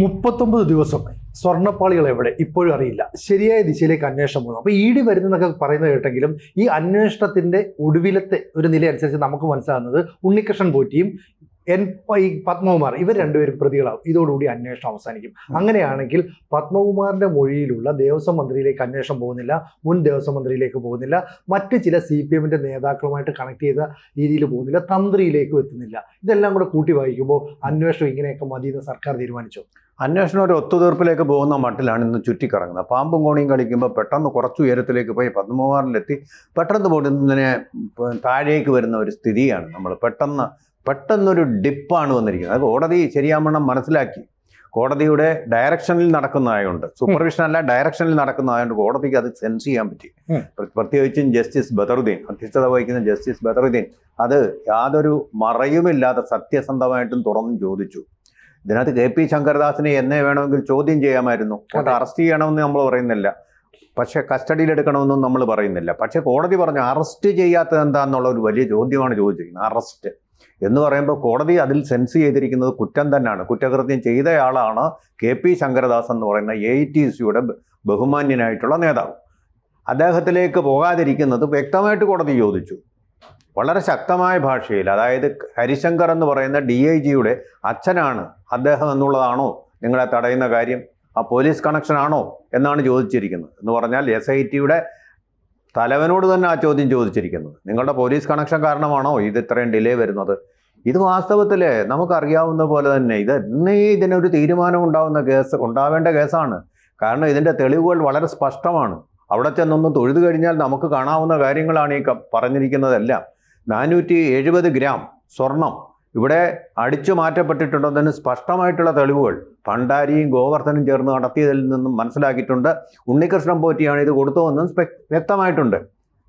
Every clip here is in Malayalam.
മുപ്പത്തൊമ്പത് ദിവസം സ്വർണപ്പാളികൾ എവിടെ? ഇപ്പോഴും അറിയില്ല. ശരിയായ ദിശയിലേക്ക് അന്വേഷണം പോകുന്നു അപ്പോൾ ഇ ഡി വരുന്നതെന്നൊക്കെ പറയുന്നത് കേട്ടെങ്കിലും ഈ അന്വേഷണത്തിന്റെ ഒടുവിലത്തെ ഒരു നില അനുസരിച്ച് നമുക്ക് മനസ്സിലാകുന്നത് ഉണ്ണികൃഷ്ണൻ പോറ്റിയും എൻ ഈ പത്മകുമാർ ഇവർ രണ്ടുപേരും പ്രതികളാവും. ഇതോടുകൂടി അന്വേഷണം അവസാനിക്കും. അങ്ങനെയാണെങ്കിൽ പത്മകുമാറിന്റെ മൊഴിയിലുള്ള ദേവസ്വം മന്ത്രിയിലേക്ക് അന്വേഷണം പോകുന്നില്ല മുൻ ദേവസ്വം മന്ത്രിയിലേക്ക് പോകുന്നില്ല മറ്റ് ചില സി പി എമ്മിന്റെ നേതാക്കളുമായിട്ട് കണക്ട് ചെയ്ത രീതിയിൽ പോകുന്നില്ല തന്ത്രിയിലേക്കും എത്തുന്നില്ല. ഇതെല്ലാം കൂടെ കൂട്ടി വായിക്കുമ്പോൾ അന്വേഷണം ഇങ്ങനെയൊക്കെ മതി എന്ന് സർക്കാർ തീരുമാനിച്ചു. അന്വേഷണം ഒരു ഒത്തുതീർപ്പിലേക്ക് പോകുന്ന മട്ടിലാണ് ഇന്ന് ചുറ്റിക്കറങ്ങുന്നത്. പാമ്പും കോണിയും കളിക്കുമ്പോൾ പെട്ടെന്ന് കുറച്ച് ഉയരത്തിലേക്ക് പോയി പത്മകുമാറിലെത്തി. പെട്ടെന്ന് പൊടുന്നതിനെ താഴേക്ക് വരുന്ന ഒരു സ്ഥിതിയാണ് നമ്മൾ. പെട്ടെന്ന് പെട്ടെന്നൊരു ഡിപ്പാണ് വന്നിരിക്കുന്നത്. അത് കോടതി ശരിയാവണ്ണം മനസ്സിലാക്കി. കോടതിയുടെ ഡയറക്ഷനിൽ നടക്കുന്നതായതുകൊണ്ട് സൂപ്പർവിഷൻ അല്ല ഡയറക്ഷനിൽ നടക്കുന്നതായതുകൊണ്ട് കോടതിക്ക് അത് സെൻസ് ചെയ്യാൻ പറ്റി. പ്രത്യേകിച്ചും ജസ്റ്റിസ് ബദറുദ്ദീൻ അധ്യക്ഷത വഹിക്കുന്ന ജസ്റ്റിസ് ബദറുദ്ദീൻ അത് യാതൊരു മറയുമില്ലാതെ സത്യസന്ധമായിട്ടും തുറന്നും ചോദിച്ചു. ഇതിനകത്ത് കെ പി ശങ്കരദാസിനെ എന്നെ വേണമെങ്കിൽ ചോദ്യം ചെയ്യാമായിരുന്നു. അത്. അറസ്റ്റ് ചെയ്യണമെന്ന് നമ്മൾ പറയുന്നില്ല. പക്ഷേ കസ്റ്റഡിയിലെടുക്കണമെന്നും നമ്മൾ പറയുന്നില്ല. പക്ഷേ കോടതി പറഞ്ഞു അറസ്റ്റ് ചെയ്യാത്തത് എന്താന്നുള്ള ഒരു വലിയ ചോദ്യമാണ് ചോദിച്ചിരിക്കുന്നത്. അറസ്റ്റ് എന്ന് പറയുമ്പോൾ കോടതി അതിൽ സെൻസ് ചെയ്തിരിക്കുന്നത് കുറ്റം തന്നെയാണ്. കുറ്റകൃത്യം ചെയ്തയാളാണ് കെ പി ശങ്കരദാസ് എന്ന് പറയുന്ന എ ടി സിയുടെ ബഹുമാന്യനായിട്ടുള്ള നേതാവ്. അദ്ദേഹത്തിലേക്ക് പോകാതിരിക്കുന്നത് വ്യക്തമായിട്ട് കോടതി ചോദിച്ചു. വളരെ ശക്തമായ ഭാഷയിൽ അതായത് ഹരിശങ്കർ എന്ന് പറയുന്ന ഡി ഐ ജിയുടെ അച്ഛനാണ് അദ്ദേഹം എന്നുള്ളതാണോ നിങ്ങളെ തടയുന്ന കാര്യം? ആ പോലീസ് കണക്ഷൻ ആണോ എന്നാണ് ചോദിച്ചിരിക്കുന്നത്. എന്ന് പറഞ്ഞാൽ എസ് ഐ ടിയുടെ തലവനോട് തന്നെ ആ ചോദ്യം ചോദിച്ചിരിക്കുന്നത്. നിങ്ങളുടെ പോലീസ് കണക്ഷൻ കാരണമാണോ ഇത് ഇത്രയും ഡിലേ വരുന്നത്? ഇത് വാസ്തവത്തിൽ നമുക്കറിയാവുന്ന പോലെ തന്നെ ഇത് എന്നേ ഇതിനൊരു തീരുമാനം ഉണ്ടാവുന്ന കേസ് ഉണ്ടാവേണ്ട കേസാണ്. കാരണം ഇതിന്റെ തെളിവുകൾ വളരെ സ്പഷ്ടമാണ്. അവിടെ ചെന്നൊന്ന് തൊഴുതു കഴിഞ്ഞാൽ നമുക്ക് കാണാവുന്ന കാര്യങ്ങളാണ് ഈ പറഞ്ഞിരിക്കുന്നതെല്ലാം. നാനൂറ്റി എഴുപത് ഗ്രാം സ്വർണം ഇവിടെ അടിച്ചു മാറ്റപ്പെട്ടിട്ടുണ്ടെന്നതിന് സ്പഷ്ടമായിട്ടുള്ള തെളിവുകൾ ഭണ്ഡാരിയും ഗോവർദ്ധനും ചേർന്ന് നടത്തിയതിൽ നിന്നും മനസ്സിലാക്കിയിട്ടുണ്ട്. ഉണ്ണികൃഷ്ണൻ പോറ്റിയാണ് ഇത് കൊടുത്തതെന്നും വ്യക്തമായിട്ടുണ്ട്.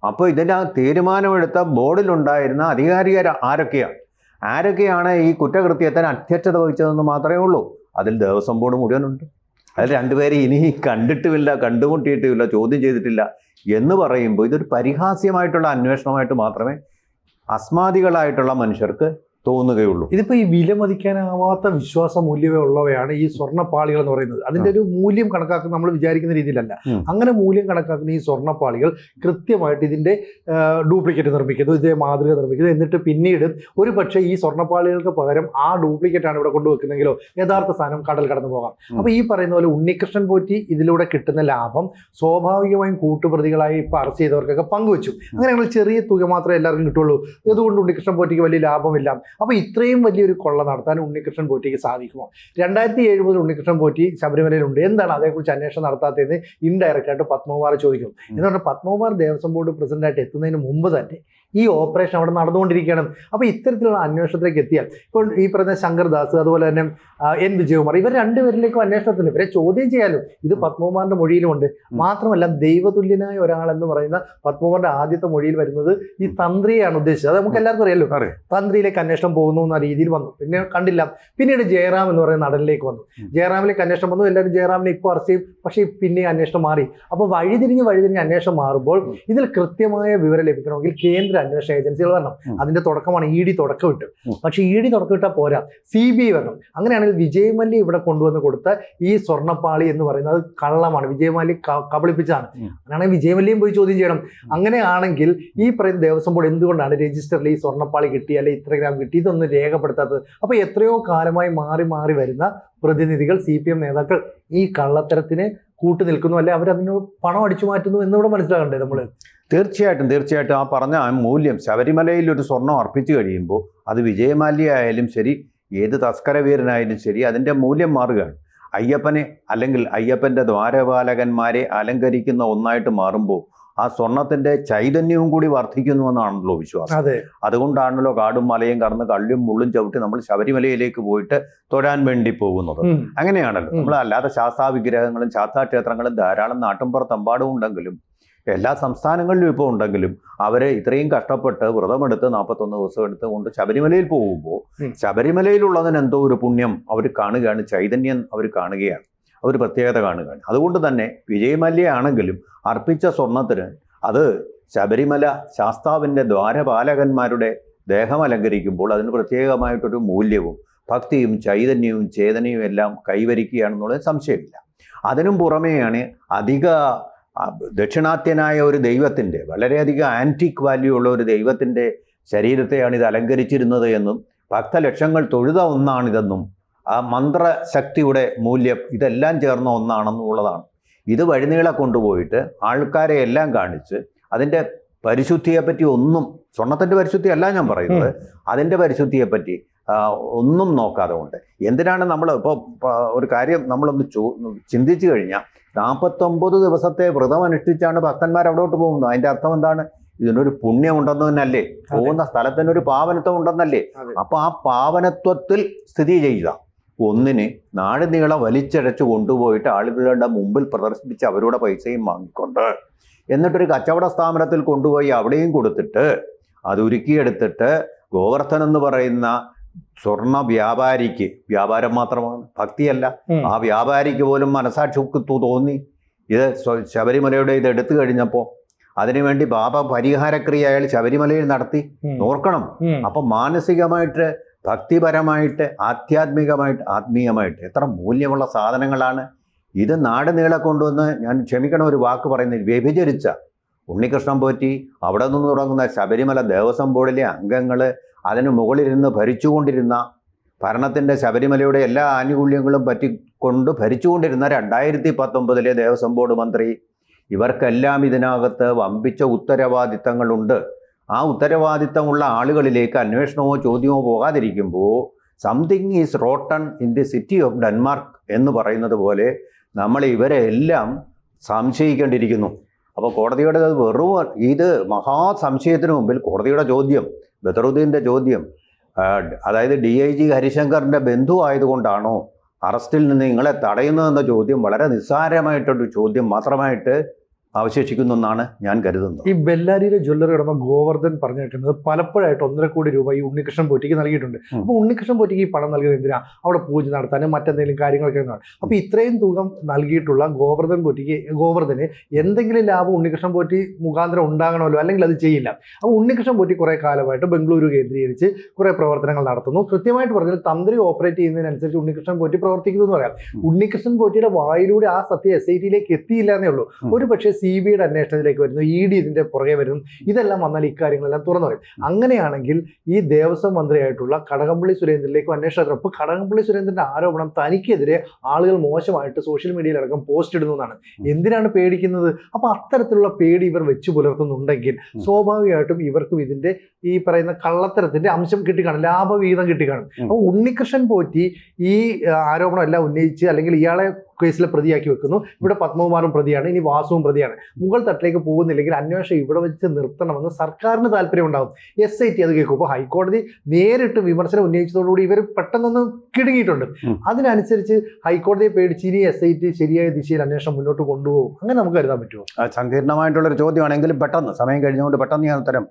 അപ്പോൾ ഇതിന്റെ തീരുമാനമെടുത്ത ബോർഡിലുണ്ടായിരുന്ന അധികാരികർ ആരൊക്കെയാണ് ആരൊക്കെയാണ് ഈ കുറ്റകൃത്യത്തിന് അധ്യക്ഷത വഹിച്ചതെന്ന് മാത്രമേ ഉള്ളൂ. അതിൽ ദേവസ്വം ബോർഡ് മുഴുവനുണ്ട്. അതിൽ രണ്ടുപേരെ ഇനി കണ്ടിട്ടുമില്ല കണ്ടുമുട്ടിയിട്ടുമില്ല ചോദ്യം ചെയ്തിട്ടില്ല എന്ന് പറയുമ്പോൾ ഇതൊരു പരിഹാസ്യമായിട്ടുള്ള അന്വേഷണമായിട്ട് മാത്രമേ അസ്മാദികളായിട്ടുള്ള മനുഷ്യർക്ക് തോന്നുകയുള്ളൂ ഇതിപ്പോ ഈ വില മതിക്കാനാവാത്ത വിശ്വാസ മൂല്യമേ ഉള്ളവയാണ് ഈ സ്വർണപ്പാളികൾ എന്ന് പറയുന്നത്. അതിന്റെ ഒരു മൂല്യം കണക്കാക്കുന്ന നമ്മൾ വിചാരിക്കുന്ന രീതിയിലല്ല. അങ്ങനെ മൂല്യം കണക്കാക്കുന്ന ഈ സ്വർണപ്പാളികൾ കൃത്യമായിട്ട് ഇതിന്റെ ഡ്യൂപ്ലിക്കേറ്റ് നിർമ്മിക്കുന്നു. ഇതിന്റെ മാതൃക നിർമ്മിക്കുന്നു. എന്നിട്ട് പിന്നീട് ഒരു പക്ഷേ ഈ സ്വർണപ്പാളികൾക്ക് പകരം ആ ഡ്യൂപ്ലിക്കേറ്റ് ആണ് ഇവിടെ കൊണ്ടുവെക്കുന്നെങ്കിലോ യഥാർത്ഥ സാധനം കടൽ കടന്നു പോകാം. അപ്പൊ ഈ പറയുന്ന പോലെ ഉണ്ണികൃഷ്ണൻ പോറ്റി ഇതിലൂടെ കിട്ടുന്ന ലാഭം സ്വാഭാവികമായും കൂട്ടുപ്രതികളായി ഇപ്പൊ അറസ്റ്റ് ചെയ്തവർക്കൊക്കെ പങ്കുവച്ചു. അങ്ങനെ ഞങ്ങൾ ചെറിയ തുക മാത്രമേ എല്ലാവർക്കും കിട്ടുള്ളൂ. ഇതുകൊണ്ട് ഉണ്ണികൃഷ്ണൻ പോറ്റിക്ക് വലിയ ലാഭമില്ല? അപ്പോൾ ഇത്രയും വലിയൊരു കൊള്ള നടത്താൻ ഉണ്ണികൃഷ്ണൻ പോറ്റിക്ക് സാധിക്കുമോ? രണ്ടായിരത്തി ഏഴ് മുതൽ ഉണ്ണികൃഷ്ണൻ പോറ്റി ശബരിമലയിലുണ്ട്. എന്താണ് അതേക്കുറിച്ച് അന്വേഷണം നടത്താത്തതെന്ന് ഇൻഡയറക്റ്റ് ആയിട്ട് പത്മകുമാർ ചോദിക്കും. എന്ന് പറഞ്ഞാൽ പത്മകുമാർ ദേവസ്വം ബോർഡ് പ്രസിഡന്റായിട്ട് എത്തുന്നതിന് മുമ്പ് തന്നെ ഈ ഓപ്പറേഷൻ അവിടെ നടന്നുകൊണ്ടിരിക്കുകയാണ് അപ്പോൾ ഇത്തരത്തിലുള്ള അന്വേഷണത്തിലേക്ക് എത്തിയാൽ ഇപ്പോൾ ഈ പറയുന്ന ശങ്കർദാസ് അതുപോലെ തന്നെ എൻ വിജയകുമാർ ഇവർ രണ്ടുപേരിലേക്കും അന്വേഷണത്തിന് ഇവരെ ചോദ്യം ചെയ്യാലും ഇത് പത്മകുമാറിന്റെ മൊഴിയിലുമുണ്ട്. മാത്രമല്ല ദൈവതുല്യനായ ഒരാളെന്ന് പറയുന്ന പത്മകുമാറിന്റെ ആദ്യത്തെ മൊഴിയിൽ വരുന്നത് ഈ തന്ത്രിയാണ് ഉദ്ദേശിച്ചത്. അത് നമുക്ക് എല്ലാവർക്കും അറിയാലോ. അറിയാം. തന്ത്രിയിലേക്ക് അന്വേഷണം പോകുന്നു എന്ന രീതിയിൽ വന്നു. പിന്നെ കണ്ടില്ല. പിന്നീട് ജയറാം എന്ന് പറയുന്ന നടനിലേക്ക് വന്നു. ജയറാമിലേക്ക് അന്വേഷണം വന്നു. എല്ലാവരും ജയറാമിനെ ഇപ്പോൾ അറസ്റ്റ് ചെയ്യും. പക്ഷേ പിന്നെ അന്വേഷണം മാറി. അപ്പോൾ വഴിതിരിഞ്ഞ് വഴിതിരിഞ്ഞ് അന്വേഷണം മാറുമ്പോൾ ഇതിൽ കൃത്യമായ വിവരം ലഭിക്കണമെങ്കിൽ കേന്ദ്ര അന്വേഷണ ഏജൻസികൾ വരണം. അതിന്റെ തുടക്കമാണ് ഇ ഡി തുടക്കമിട്ട് പക്ഷെ ഇ ഡി തുടക്കമിട്ടാൽ പോരാ. സി ബി ഐ വരണം. അങ്ങനെയാണെങ്കിൽ വിജയമല്ലി മല്യ ഇവിടെ കൊണ്ടുവന്ന് കൊടുത്ത ഈ സ്വർണപ്പാളി എന്ന് പറയുന്നത് കള്ളമാണ്. വിജയമല്ലി കബളിപ്പിച്ചാണ് കബളിപ്പിച്ചതാണ്. അങ്ങനെയാണെങ്കിൽ വിജയ് മല്യയും പോയി ചോദ്യം ചെയ്യണം. അങ്ങനെയാണെങ്കിൽ ഈ പറയുന്ന ദേവസ്വം ബോർഡ് എന്തുകൊണ്ടാണ് രജിസ്റ്ററിൽ ഈ സ്വർണപ്പാളി കിട്ടി അല്ലെങ്കിൽ ഇത്ര ഗ്രാം കിട്ടി ഇതൊന്നും രേഖപ്പെടുത്താത്തത്? അപ്പോൾ എത്രയോ കാലമായി മാറി മാറി വരുന്ന പ്രതിനിധികൾ സി പി എം നേതാക്കൾ ഈ കള്ളത്തരത്തിന് കൂട്ടു നിൽക്കുന്നു അല്ലെ അവരതിന് പണം അടിച്ചു മാറ്റുന്നു എന്നിവിടെ മനസ്സിലാകണ്ടേ നമ്മൾ തീർച്ചയായിട്ടും തീർച്ചയായിട്ടും ആ പറഞ്ഞ ആ മൂല്യം ശബരിമലയിൽ ഒരു സ്വർണം അർപ്പിച്ചു കഴിയുമ്പോൾ അത് വിജയമാല്യ ആയാലും ശരി ഏത് തസ്കരവീരനായാലും ശരി അതിന്റെ മൂല്യം മാറുകയാണ്. അയ്യപ്പനെ അല്ലെങ്കിൽ അയ്യപ്പന്റെ ദ്വാരപാലകന്മാരെ അലങ്കരിക്കുന്ന ഒന്നായിട്ട് മാറുമ്പോൾ ആ സ്വർണത്തിന്റെ ചൈതന്യവും കൂടി വർദ്ധിക്കുന്നു എന്നാണല്ലോ വിശ്വാസം. അതെ. അതുകൊണ്ടാണല്ലോ കാടും മലയും കടന്ന് കള്ളും മുള്ളും ചവിട്ടി നമ്മൾ ശബരിമലയിലേക്ക് പോയിട്ട് തൊഴാൻ വേണ്ടി പോകുന്നത്. അങ്ങനെയാണല്ലോ. നമ്മൾ അല്ലാതെ ശാസ്താ വിഗ്രഹങ്ങളും ശാസ്താ ക്ഷേത്രങ്ങളും ധാരാളം നാട്ടിൻപുറത്തെമ്പാടും ഉണ്ടെങ്കിലും എല്ലാ സംസ്ഥാനങ്ങളിലും ഇപ്പോൾ ഉണ്ടെങ്കിലും അവരെ ഇത്രയും കഷ്ടപ്പെട്ട് വ്രതമെടുത്ത് നാൽപ്പത്തൊന്ന് ദിവസം എടുത്ത് കൊണ്ട് ശബരിമലയിൽ പോകുമ്പോൾ. ശബരിമലയിലുള്ളതിന് എന്തോ ഒരു പുണ്യം അവർ കാണുകയാണ് ചൈതന്യം അവർ കാണുകയാണ് അവർ പ്രത്യേകത കാണുകയാണ് അതുകൊണ്ട് തന്നെ വിജയമല്യാണെങ്കിലും അർപ്പിച്ച സ്വർണത്തിന് അത് ശബരിമല ശാസ്താവിന്റെ ദ്വാരപാലകന്മാരുടെ ദേഹം അലങ്കരിക്കുമ്പോൾ അതിന് പ്രത്യേകമായിട്ടൊരു മൂല്യവും ഭക്തിയും ചൈതന്യവും ചേതനയും എല്ലാം കൈവരിക്കുകയാണെന്നുള്ളത് സംശയമില്ല അതിനും പുറമെയാണ് അധിക ദക്ഷിണാത്യനായ ഒരു ദൈവത്തിന്റെ വളരെയധികം ആന്റിക് വാല്യൂ ഉള്ള ഒരു ദൈവത്തിന്റെ ശരീരത്തെയാണ് ഇത് അലങ്കരിച്ചിരുന്നത് എന്നും ഭക്തലക്ഷങ്ങൾ തൊഴുത ഒന്നാണിതെന്നും ആ മന്ത്രശക്തിയുടെ മൂല്യം ഇതെല്ലാം ചേർന്ന ഒന്നാണെന്നുള്ളതാണ്. ഇത് വഴിനീളെ കൊണ്ടുപോയിട്ട് ആൾക്കാരെ എല്ലാം കാണിച്ച് അതിന്റെ പരിശുദ്ധിയെപ്പറ്റി ഒന്നും സ്വർണത്തിന്റെ പരിശുദ്ധി അല്ല ഞാൻ പറയുന്നത് അതിന്റെ പരിശുദ്ധിയെപ്പറ്റി ഒന്നും നോക്കാതെ കൊണ്ട്. എന്തിനാണ് നമ്മൾ ഇപ്പോൾ ഒരു കാര്യം നമ്മളൊന്ന് ചോ ചിന്തിച്ചു കഴിഞ്ഞാൽ നാൽപ്പത്തൊമ്പത് ദിവസത്തെ വ്രതം അനുഷ്ഠിച്ചാണ് ഭക്തന്മാർ അവിടോട്ട് പോകുന്നത്. അതിന്റെ അർത്ഥം എന്താണ്? ഇതിനൊരു പുണ്യം ഉണ്ടെന്ന് തന്നെയല്ലേ പോകുന്ന സ്ഥലത്തിനൊരു പാവനത്വം ഉണ്ടെന്നല്ലേ. അപ്പൊ ആ പാവനത്വത്തിൽ സ്ഥിതി ചെയ്യുക. ഒന്നിന് നാട് നീളം വലിച്ചഴച്ചു കൊണ്ടുപോയിട്ട് ആളുകളുടെ മുമ്പിൽ പ്രദർശിപ്പിച്ച് അവരുടെ പൈസയും വാങ്ങിക്കൊണ്ട് എന്നിട്ടൊരു കച്ചവട സ്ഥാപനത്തിൽ കൊണ്ടുപോയി അവിടെയും കൊടുത്തിട്ട് അത് ഉരുക്കിയെടുത്തിട്ട് ഗോവർദ്ധൻ എന്ന് പറയുന്ന സ്വർണ വ്യാപാരിക്ക് വ്യാപാരം മാത്രമാണ് ഭക്തിയല്ല. ആ വ്യാപാരിക്ക് പോലും മനസാക്ഷിക്ക് തോന്നി. ഇത് ശബരിമലയുടെ ഇത് എടുത്തു കഴിഞ്ഞപ്പോൾ അതിനുവേണ്ടി ബാബ പരിഹാരക്രിയ അയാൾ ശബരിമലയിൽ നടത്തി. നോർക്കണം അപ്പൊ അപ്പം മാനസികമായിട്ട് ഭക്തിപരമായിട്ട് ആധ്യാത്മികമായിട്ട് ആത്മീയമായിട്ട് എത്ര മൂല്യമുള്ള സാധനങ്ങളാണ്. ഇത് നാട് നീളെ കൊണ്ടുവന്ന് ഞാൻ ക്ഷമിക്കണം ഒരു വാക്ക് പറയുന്നത്. വ്യഭിചരിച്ച ഉണ്ണികൃഷ്ണൻ പോറ്റി അവിടെ നിന്ന് തുടങ്ങുന്ന ശബരിമല ദേവസ്വം ബോർഡിലെ അംഗങ്ങൾ അതിന് മുകളിലിരുന്ന് ഭരിച്ചുകൊണ്ടിരുന്ന ഭരണത്തിന്റെ ശബരിമലയുടെ എല്ലാ ആനുകൂല്യങ്ങളും പറ്റിക്കൊണ്ട് ഭരിച്ചുകൊണ്ടിരുന്ന രണ്ടായിരത്തി പത്തൊമ്പതിലെ ദേവസ്വം ബോർഡ് മന്ത്രി ഇവർക്കെല്ലാം ഇതിനകത്ത് വമ്പിച്ച ഉത്തരവാദിത്തങ്ങളുണ്ട്. ആ ഉത്തരവാദിത്തമുള്ള ആളുകളിലേക്ക് അന്വേഷണമോ ചോദ്യമോ പോകാതിരിക്കുമ്പോൾ something is rotten in the city of Denmark എന്ന് പറയുന്നത് പോലെ നമ്മൾ ഇവരെ എല്ലാം സംശയിക്കേണ്ടിയിരിക്കുന്നു. അപ്പോൾ കോടതിയുടെ വെറും ഇത് മഹാസംശയത്തിന് മുമ്പിൽ കോടതിയുടെ ചോദ്യം. ബദറുദ്ദീന്റെ ചോദ്യം അതായത് ഡി ഐ ജി ഹരിശങ്കറിന്റെ ബന്ധു ആയതുകൊണ്ടാണോ അറസ്റ്റിൽ നിന്ന് നിങ്ങളെ തടയുന്നതെന്ന ചോദ്യം വളരെ നിസ്സാരമായിട്ടൊരു ചോദ്യം മാത്രമായിട്ട് അവശേഷിക്കുന്നു എന്നാണ് ഞാൻ കരുതുന്നത്. ഈ ബെല്ലാരിയിലെ ജ്വല്ലറി ഉടമ ഗോവർദ്ധൻ പറഞ്ഞിരിക്കുന്നത് പലപ്പോഴായിട്ട് ഒന്നര കോടി രൂപ ഈ ഉണ്ണികൃഷ്ണൻ പോറ്റിക്ക് നൽകിയിട്ടുണ്ട്. അപ്പോൾ ഉണ്ണികൃഷ്ണൻ പോറ്റിക്ക് ഈ പണം നൽകിയത് എന്തിനാ? അവിടെ പൂജ നടത്താനും മറ്റെന്തെങ്കിലും കാര്യങ്ങളൊക്കെ എന്നാണ്. അപ്പോൾ ഇത്രയും തുക നൽകിയിട്ടുള്ള ഗോവർദ്ധൻ പോറ്റിക്ക് ഗോവർദ്ധന് എന്തെങ്കിലും ലാഭം ഉണ്ണികൃഷ്ണൻ പോറ്റി മുഖാന്തരം ഉണ്ടാകണമല്ലോ അല്ലെങ്കിൽ അത് ചെയ്യില്ല. അപ്പോൾ ഉണ്ണികൃഷ്ണൻ പോറ്റി കുറേ കാലമായിട്ട് ബംഗളൂരു കേന്ദ്രീകരിച്ച് കുറേ പ്രവർത്തനങ്ങൾ നടത്തുന്നു. കൃത്യമായിട്ട് പറഞ്ഞാൽ തന്ത്രി ഓപ്പറേറ്റ് ചെയ്യുന്നതിനനുസരിച്ച് ഉണ്ണികൃഷ്ണൻ പോറ്റി പ്രവർത്തിക്കുന്നു എന്ന് പറയാം. ഉണ്ണികൃഷ്ണൻ പോറ്റിയുടെ വായിലൂടെ ആ സത്യം എസ് ഐ ടിയിലേക്ക് എത്തിയില്ല എന്നേ ഉള്ളൂ. ഒരു പക്ഷേ സി ബി ഐയുടെ അന്വേഷണത്തിലേക്ക് വരുന്നു ഇ ഡി ഇതിന്റെ പുറകെ വരുന്നു ഇതെല്ലാം വന്നാൽ ഇക്കാര്യങ്ങളെല്ലാം തുറന്നു പറയും. അങ്ങനെയാണെങ്കിൽ ഈ ദേവസ്വം മന്ത്രിയായിട്ടുള്ള കടകംപള്ളി സുരേന്ദ്രനിലേക്കും അന്വേഷണം അപ്പോൾ കടകംപള്ളി സുരേന്ദ്രന്റെ ആരോപണം തനിക്കെതിരെ ആളുകൾ മോശമായിട്ട് സോഷ്യൽ മീഡിയയിലടക്കം പോസ്റ്റ് ഇടുന്നു എന്നാണ്. എന്തിനാണ് പേടിക്കുന്നത്? അപ്പോൾ അത്തരത്തിലുള്ള പേടി ഇവർ വെച്ച് പുലർത്തുന്നുണ്ടെങ്കിൽ സ്വാഭാവികമായിട്ടും ഇവർക്കും ഇതിന്റെ ഈ പറയുന്ന കള്ളത്തരത്തിന്റെ അംശം കിട്ടിക്കാണും ലാഭവിഹിതം കിട്ടിക്കാണും. അപ്പോൾ ഉണ്ണികൃഷ്ണൻ പോറ്റി ഈ ആരോപണം എല്ലാം ഉന്നയിച്ച് അല്ലെങ്കിൽ ഇയാളെ കേസിലെ പ്രതിയാക്കി വെക്കുന്നു. ഇവിടെ പത്മകുമാറും പ്രതിയാണ് ഇനി വാസുവും പ്രതിയാണ്. മുകൾ തട്ടിലേക്ക് പോകുന്നില്ലെങ്കിൽ അന്വേഷണം ഇവിടെ വെച്ച് നിർത്തണമെന്ന് സർക്കാരിന് താല്പര്യം ഉണ്ടാകും. എസ് ഐ ടി അത് കേൾക്കും. അപ്പോൾ ഹൈക്കോടതി നേരിട്ട് വിമർശനം ഉന്നയിച്ചതോടുകൂടി ഇവർ പെട്ടെന്നൊന്ന് കിടുങ്ങിയിട്ടുണ്ട്. അതിനനുസരിച്ച് ഹൈക്കോടതിയെ പേടിച്ച് ഇനി എസ് ഐ ടി ശരിയായ ദിശയിൽ അന്വേഷണം മുന്നോട്ട് കൊണ്ടുപോകും. അങ്ങനെ നമുക്ക് കരുതാൻ പറ്റുമോ? ആ, സങ്കീർണമായിട്ടുള്ളൊരു ചോദ്യമാണെങ്കിലും പെട്ടെന്ന് സമയം കഴിഞ്ഞുകൊണ്ട് പെട്ടെന്ന് ഞാൻ ഉത്തരം.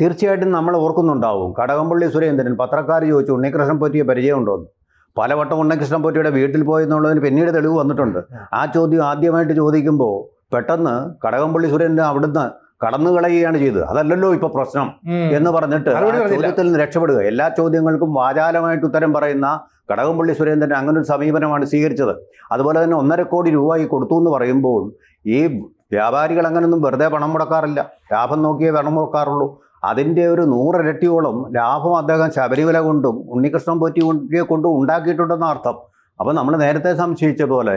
തീർച്ചയായിട്ടും നമ്മൾ ഓർക്കുന്നുണ്ടാവും. കടകംപള്ളി സുരേന്ദ്രൻ പത്രക്കാർ ചോദിച്ചു ഉണ്ണികൃഷ്ണൻ പറ്റിയ പരിചയമുണ്ടോ എന്ന്? പലവട്ടം ഉണ്ണികൃഷ്ണൻ പോറ്റിയുടെ വീട്ടിൽ പോയി എന്നുള്ളതിന് പിന്നീട് തെളിവ് വന്നിട്ടുണ്ട്. ആ. ചോദ്യം ആദ്യമായിട്ട് ചോദിക്കുമ്പോൾ പെട്ടെന്ന് കടകംപള്ളി സുരേന്ദ്രൻ അവിടുന്ന് കടന്നു കളയുകയാണ് ചെയ്തത്. അതല്ലല്ലോ ഇപ്പൊ പ്രശ്നം എന്ന് പറഞ്ഞിട്ട്. ചോദ്യത്തിൽ നിന്ന് രക്ഷപ്പെടുക. എല്ലാ ചോദ്യങ്ങൾക്കും വാചാലമായിട്ട് ഉത്തരം പറയുന്ന കടകംപള്ളി സുരേന്ദ്രൻ അങ്ങനെ ഒരു സമീപനമാണ് സ്വീകരിച്ചത്. അതുപോലെ തന്നെ ഒന്നര കോടി രൂപ ഈ കൊടുത്തു എന്ന് പറയുമ്പോൾ ഈ വ്യാപാരികൾ അങ്ങനെയൊന്നും വെറുതെ പണം മുടക്കാറില്ല. ലാഭം നോക്കിയേ പണം മുടക്കാറുള്ളൂ. അതിന്റെ ഒരു നൂറിരട്ടിയോളം ലാഭം അദ്ദേഹം ശബരിമല കൊണ്ടും ഉണ്ണികൃഷ്ണൻ പോറ്റി കൊണ്ടിയെ കൊണ്ടും ഉണ്ടാക്കിയിട്ടുണ്ടെന്ന അർത്ഥം. അപ്പോൾ നമ്മൾ നേരത്തെ സംശയിച്ച പോലെ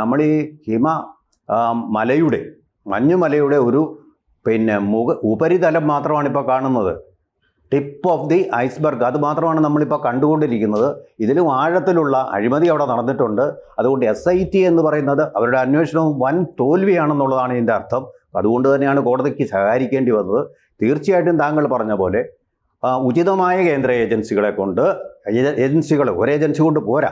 നമ്മൾ ഈ ഹിമ മലയുടെ മഞ്ഞുമലയുടെ ഒരു പിന്നെ മുഖ ഉപരിതലം മാത്രമാണ് ഇപ്പോൾ കാണുന്നത്. ടിപ്പ് ഓഫ് ദി ഐസ്ബർഗ് അത് മാത്രമാണ് നമ്മളിപ്പോൾ കണ്ടുകൊണ്ടിരിക്കുന്നത്. ഇതിലും ആഴത്തിലുള്ള അഴിമതി അവിടെ നടന്നിട്ടുണ്ട്. അതുകൊണ്ട് എസ് ഐ ടി എന്ന് പറയുന്നത് അവരുടെ അന്വേഷണവും വൻ തോൽവിയാണെന്നുള്ളതാണ് ഇതിന്റെ അർത്ഥം. അതുകൊണ്ട് തന്നെയാണ് കോടതിക്ക് സഹകരിക്കേണ്ടി വന്നത്. തീർച്ചയായിട്ടും താങ്കൾ പറഞ്ഞ പോലെ ഉചിതമായ കേന്ദ്ര ഏജൻസികളെ കൊണ്ട് ഏജൻസികൾ ഒരു ഏജൻസി കൊണ്ട് പോരാ.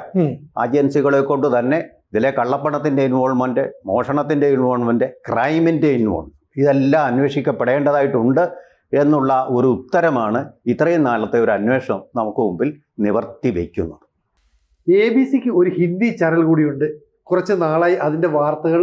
ഏജൻസികളെ കൊണ്ട് തന്നെ ഇതിലെ കള്ളപ്പണത്തിന്റെ ഇൻവോൾവ്മെന്റ് മോഷണത്തിന്റെ ഇൻവോൾവ്മെന്റ് ക്രൈമിന്റെ ഇൻവോൾവ് ഇതെല്ലാം അന്വേഷിക്കപ്പെടേണ്ടതായിട്ടുണ്ട് എന്നുള്ള ഒരു ഉത്തരമാണ് ഇത്രയും നാളത്തെ ഒരു അന്വേഷണം നമുക്ക് മുമ്പിൽ നിവർത്തി വയ്ക്കുന്നത് എ ബി സിക്ക് ഒരു ഹിന്ദി ചാനൽ കൂടിയുണ്ട്. കുറച്ച് നാളായി അതിന്റെ വാർത്തകൾ